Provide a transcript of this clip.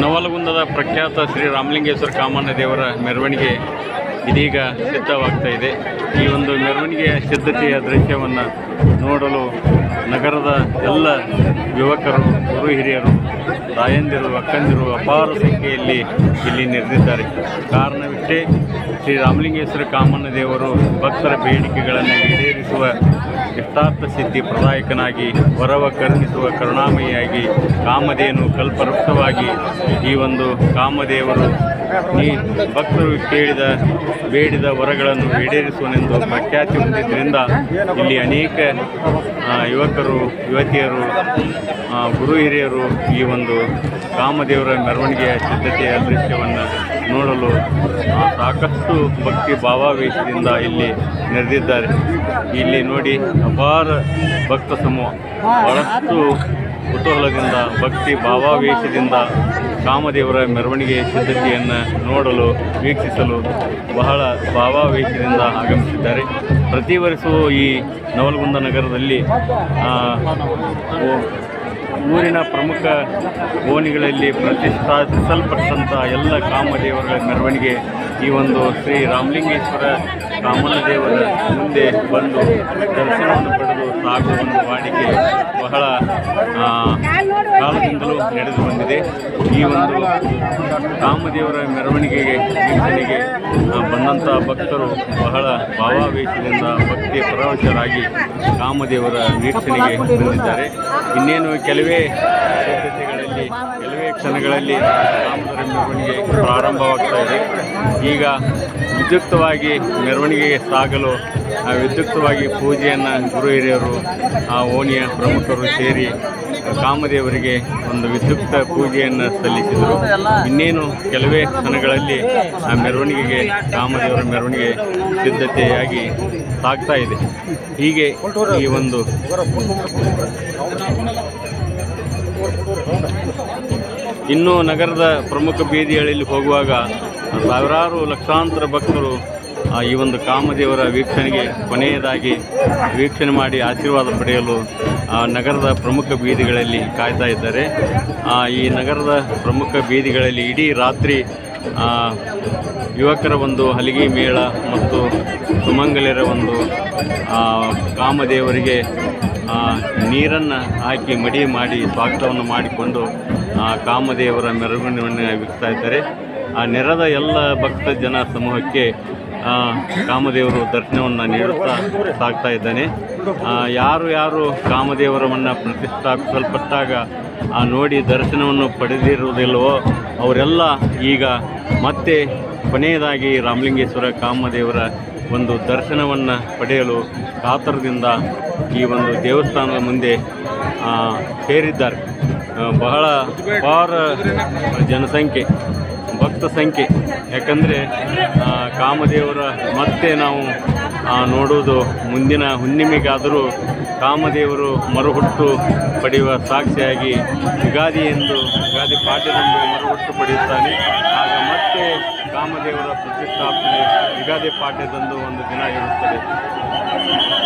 ನವಲಗುಂದದ ಪ್ರಖ್ಯಾತ ಶ್ರೀ ರಾಮಲಿಂಗೇಶ್ವರ ಕಾಮಣ್ಣ ದೇವರ ಮೆರವಣಿಗೆ ಇದೀಗ ಸಿದ್ಧವಾಗ್ತಾ ಇದೆ. ಈ ಒಂದು ಮೆರವಣಿಗೆಯ ಸಿದ್ಧತೆಯ ದೃಶ್ಯವನ್ನು ನೋಡಲು ನಗರದ ಎಲ್ಲ ಯುವಕರು, ಗುರು ಹಿರಿಯರು, ತಾಯಂದಿರು, ಅಕ್ಕಂದಿರು ಅಪಾರ ಸಂಖ್ಯೆಯಲ್ಲಿ ಇಲ್ಲಿ ನೆರೆದಿದ್ದಾರೆ. ಕಾರಣವಿಷ್ಟೇ, ಶ್ರೀ ರಾಮಲಿಂಗೇಶ್ವರ ಕಾಮಣ್ಣ ದೇವರು ಭಕ್ತರ ಬೇಡಿಕೆಗಳನ್ನು ಈಡೇರಿಸುವ ಇಷ್ಟಾರ್ಥ ಸಿದ್ಧಿ ಪ್ರದಾಯಕನಾಗಿ, ವರವ ಕರುಣಿಸುವ ಕರುಣಾಮಯಿಯಾಗಿ, ಕಾಮಧೇನು ಕಲ್ಪವೃಕ್ಷವಾಗಿ ಈ ಒಂದು ಕಾಮದೇವರು ಈ ಭಕ್ತರು ಕೇಳಿದ, ಬೇಡಿದ ವರಗಳನ್ನು ಈಡೇರಿಸುವನೆಂದು ಪ್ರಖ್ಯಾತಿ ಹೊಂದಿದ್ದರಿಂದ ಇಲ್ಲಿ ಅನೇಕ ಯುವಕರು, ಯುವತಿಯರು ಗುರು ಹಿರಿಯರು ಈ ಒಂದು ಕಾಮದೇವರ ಮೆರವಣಿಗೆಯ ಸಿದ್ಧತೆಯ ದೃಶ್ಯವನ್ನು ನೋಡಲು ಸಾಕಷ್ಟು ಭಕ್ತಿ ಭಾವಾವೇಶದಿಂದ ಇಲ್ಲಿ ನೆರೆದಿದ್ದಾರೆ. ಇಲ್ಲಿ ನೋಡಿ ಅಪಾರ ಭಕ್ತ ಸಮೂಹ. ಬಹಳಷ್ಟು ಕುತೂಹಲದಿಂದ, ಭಕ್ತಿ ಭಾವಾವೇಶದಿಂದ ಕಾಮದೇವರ ಮೆರವಣಿಗೆ ಸಿದ್ಧತೆಯನ್ನು ನೋಡಲು, ವೀಕ್ಷಿಸಲು ಬಹಳ ಭಾವಾವೇಶದಿಂದ ಆಗಮಿಸಿದ್ದಾರೆ. ಪ್ರತಿ ವರ್ಷವೂ ಈ ನವಲಗುಂದ ನಗರದಲ್ಲಿ ಊರಿನ ಪ್ರಮುಖ ಓಣಿಗಳಲ್ಲಿ ಪ್ರತಿಷ್ಠಾಪಿಸಲ್ಪಟ್ಟಂಥ ಎಲ್ಲ ಕಾಮದೇವರ ಮೆರವಣಿಗೆ ಈ ಒಂದು ಶ್ರೀ ರಾಮಲಿಂಗೇಶ್ವರ ಕಾಮನ ದೇವರ ಮುಂದೆ ಬಂದು ದರ್ಶನವನ್ನು ಪಡೆದು ಸಾಗುವ ಒಂದು ವಾಡಿಕೆ ಬಹಳ ಕಾಲದಿಂದಲೂ ನಡೆದು ಬಂದಿದೆ. ಈ ಒಂದು ಕಾಮದೇವರ ಮೆರವಣಿಗೆಗೆ ವೀಕ್ಷಣೆಗೆ ಬಂದಂಥ ಭಕ್ತರು ಬಹಳ ಭಾವಾವೇಶದಿಂದ, ಭಕ್ತಿ ಪರವಶರಾಗಿ ಕಾಮದೇವರ ವೀಕ್ಷಣೆಗೆ ಬಂದಿದ್ದಾರೆ. ಇನ್ನೇನು ಕೆಲವೇ ಸಿದ್ಧತೆಗಳಲ್ಲಿ ಕೆಲವೇ ಕ್ಷಣಗಳಲ್ಲಿ ಕಾಮದೇವರ ಮೆರವಣಿಗೆ ಪ್ರಾರಂಭವಾಗ್ತಾ ಇದೆ. ಈಗ ವಿದ್ಯುಕ್ತವಾಗಿ ಮೆರವಣಿಗೆಗೆ ಸಾಗಲು ವಿದ್ಯುಕ್ತವಾಗಿ ಪೂಜೆಯನ್ನು ಗುರು ಹಿರಿಯರು, ಆ, ಓಣಿಯ ಪ್ರಮುಖರು ಸೇರಿ ಕಾಮದೇವರಿಗೆ ಒಂದು ವಿದ್ಯುಕ್ತ ಪೂಜೆಯನ್ನು ಸಲ್ಲಿಸಿದರು. ಇನ್ನೇನು ಕೆಲವೇ ಕ್ಷಣಗಳಲ್ಲಿ ಆ ಮೆರವಣಿಗೆಗೆ ಕಾಮದೇವರ ಮೆರವಣಿಗೆ ಸಿದ್ಧತೆಯಾಗಿ ಸಾಗ್ತಾ ಇದೆ. ಹೀಗೆ ಈ ಒಂದು ಇನ್ನು ನಗರದ ಪ್ರಮುಖ ಬೀದಿಗಳಲ್ಲಿ ಹೋಗುವಾಗ ಸಾವಿರಾರು ಲಕ್ಷಾಂತರ ಭಕ್ತರು ಈ ಒಂದು ಕಾಮದೇವರ ವೀಕ್ಷಣೆಗೆ ಕೊನೆಯದಾಗಿ ವೀಕ್ಷಣೆ ಮಾಡಿ ಆಶೀರ್ವಾದ ಪಡೆಯಲು ನಗರದ ಪ್ರಮುಖ ಬೀದಿಗಳಲ್ಲಿ ಕಾಯ್ತಾ ಇದ್ದಾರೆ. ಈ ನಗರದ ಪ್ರಮುಖ ಬೀದಿಗಳಲ್ಲಿ ಇಡೀ ರಾತ್ರಿ ಯುವಕರ ಒಂದು ಹಲಿಗೆ ಮೇಳ ಮತ್ತು ಸುಮಂಗಲರ ಒಂದು ಕಾಮದೇವರಿಗೆ ನೀರನ್ನು ಹಾಕಿ ಮಡಿ ಮಾಡಿ ಸ್ವಾಗತವನ್ನು ಮಾಡಿಕೊಂಡು ಕಾಮದೇವರ ಮೆರವಣಿಗೆಯನ್ನು ವೀಕ್ಷಿಸ್ತಾ ಇದ್ದಾರೆ. ಆ, ನೆರೆದ ಎಲ್ಲ ಭಕ್ತ ಜನ ಸಮೂಹಕ್ಕೆ ಕಾಮದೇವರು ದರ್ಶನವನ್ನು ನೀಡುತ್ತಾ ಸಾಗ್ತಾ ಇದ್ದಾನೆ. ಯಾರು ಯಾರು ಕಾಮದೇವರವನ್ನು ಪ್ರತಿಷ್ಠಾಪಿಸಲ್ಪಟ್ಟಾಗ ಆ, ನೋಡಿ ದರ್ಶನವನ್ನು ಪಡೆದಿರುವುದಿಲ್ಲವೋ ಅವರೆಲ್ಲ ಈಗ ಮತ್ತೆ ಕೊನೆಯದಾಗಿ ರಾಮಲಿಂಗೇಶ್ವರ ಕಾಮದೇವರ ಒಂದು ದರ್ಶನವನ್ನು ಪಡೆಯಲು ಕಾತರದಿಂದ ಈ ಒಂದು ದೇವಸ್ಥಾನದ ಮುಂದೆ ಸೇರಿದ್ದಾರೆ. ಬಹಳ ಅಪಾರ ಜನಸಂಖ್ಯೆ. ಭಕ್ತ ಸಂಖ್ಯೆ. ಯಾಕಂದರೆ ಕಾಮದೇವರ ಮತ್ತೆ ನಾವು ನೋಡುವುದು ಮುಂದಿನ ಹುಣ್ಣಿಮೆಗಾದರೂ ಕಾಮದೇವರು ಮರುಹುಟ್ಟು ಪಡೆಯುವ ಸಾಕ್ಷಿಯಾಗಿ ಯುಗಾದಿ ಎಂದು, ಯುಗಾದಿ ಪಾಠ್ಯದಂದು ಮರುಹುಟ್ಟು ಪಡೆಯುತ್ತಾನೆ. ಆಗ ಮತ್ತೆ ಕಾಮದೇವರ ಪ್ರತಿಷ್ಠಾಪನೆ ಯುಗಾದಿ ಪಾಠ್ಯದಂದು ಒಂದು ದಿನ ಇರುತ್ತದೆ.